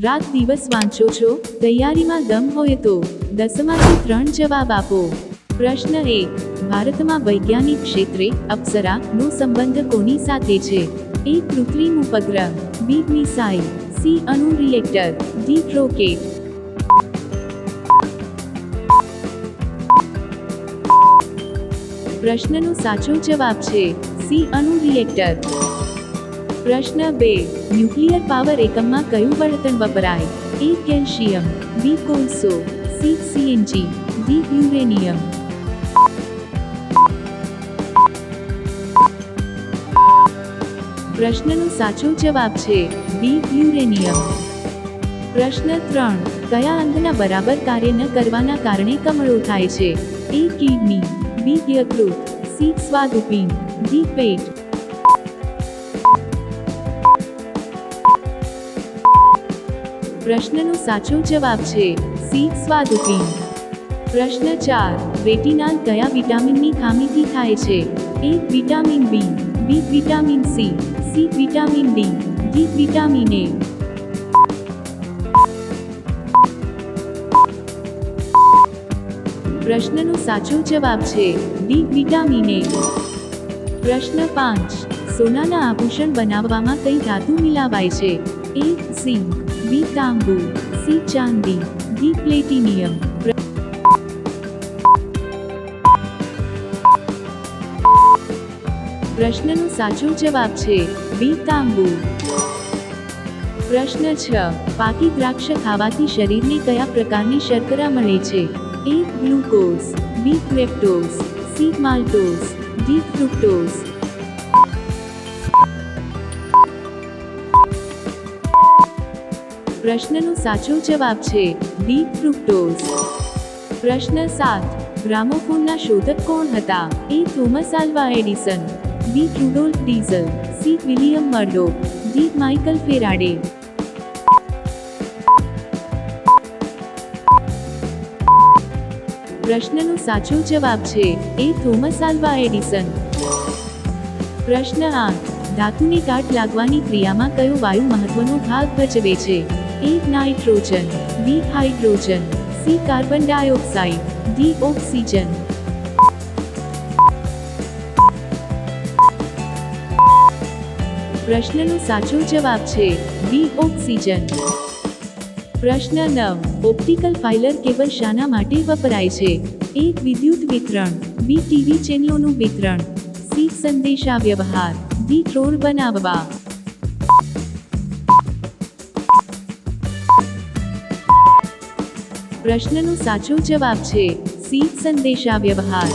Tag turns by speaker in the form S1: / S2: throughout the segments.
S1: રાત દિવસ વાંચો છો? તૈયારીમાં દમ હોય તો દસમાંથી ત્રણ જવાબ આપો. પ્રશ્ન એક ભારતમાં વૈજ્ઞાનિક ક્ષેત્રે અપ્સરાનો સંબંધ કોની સાથે છે? એ કૃત્રિમ ઉપગ્રહ બી મિસાઇલ સી અણુ રિએક્ટર, ડી રોકેટ. પ્રશ્નનો સાચો જવાબ છે, સી અણુ રિએક્ટર. પ્રશ્ન બે. ન્યુક્લિયર પાવર એકમમાં કયું બળતણ વપરાય? એ કેલ્શિયમ, બી કોલસો, સી સીએનજી, ડી યુરેનિયમ. પ્રશ્નનો સાચો જવાબ છે બી યુરેનિયમ. પ્રશ્ન ત્રણ. કયા અંગના બરાબર કાર્ય ન કરવાના કારણે કમળો થાય છે? એ કિડની, બી યકૃત, સી સ્વાદુપિંડ, ડી પેટ. પ્રશ્નનો સાચો જવાબ છે સી, સ્વાદુપિંડ. પ્રશ્ન ચાર, રેટિનાલ કયા વિટામિનની ખામીથી થાય છે? A, vitamin B B, vitamin C C, vitamin D D, vitamin A. પ્રશ્નનો સાચો જવાબ છે ડી, વિટામિન એ. પ્રશ્ન પાંચ, સોનાના આભૂષણ બનાવવામાં કઈ ધાતુ મિલાવાય છે? એ ઝિંક બી તાંબુ સી ચાંદી ડી પ્લેટિનિયમ પ્રશ્નનો સાચો જવાબ છે બી તાંબુ પ્રશ્ન છ, પાકી દ્રાક્ષ ખાવાથી શરીરને કયા પ્રકારની શર્કરા મળે છે? એ ગ્લુકોઝ બી ક્રેપ્ટોઝ સી માલ્ટોઝ ડી ફ્રુક્ટોઝ. પ્રશ્નનો સાચો જવાબ છે ડી ફ્રુક્ટોઝ પ્રશ્ન સાત, ગ્રામોફોનના શોધક કોણ હતા? A, Thomas Alva Edison. B, Rudolf Diesel. C, William Murdoch. D, Michael Faraday. પ્રશ્નનો સાચો જવાબ છે એ, થોમસ આલ્વા એડિસન. પ્રશ્ન આઠ, ધાતુને કાટ લાગવાની ક્રિયામાં કયો વાયુ મહત્વનો ભાગ ભજવે છે? A nitrogen B hydrogen C carbon dioxide D oxygen પ્રશ્નનો સાચો જવાબ છે બી ઓક્સિજન પ્રશ્ન નવ ઓપ્ટિકલ ફાઇલર કેબલ શાના માટે વપરાય છે? એક, વિદ્યુત વિતરણ. બી ટીવી ચેનલોનું વિતરણ. સી સંદેશા વ્યવહાર ડી ટ્રોલ બનાવવા. પ્રશ્નનો સાચો જવાબ છે, સી સંદેશા વ્યવહાર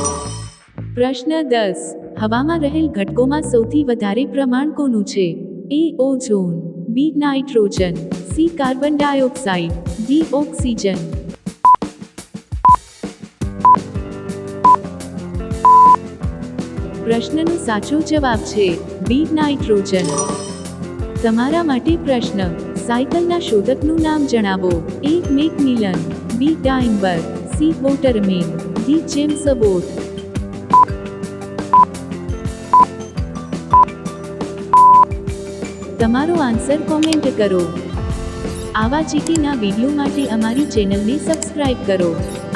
S1: પ્રશ્ન દસ, હવામાં રહેલ ઘટકોમાં સૌથી વધારે પ્રમાણ કોનું છે? A, ozone. B, nitrogen. C, carbon dioxide. D, oxygen. પ્રશ્નનો સાચો જવાબ છે, બી, નાઇટ્રોજન. તમારા માટે પ્રશ્ન, સાયકલના શોધકનું નામ જણાવો. એક Macmillan B Daimler C Waterman D. James boat તમારો આન્સર કોમેન્ટ કરો. આવા ચીટીના વીડિયો માટે અમારી ચેનલને સબસ્ક્રાઇબ કરો.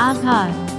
S1: આભાર.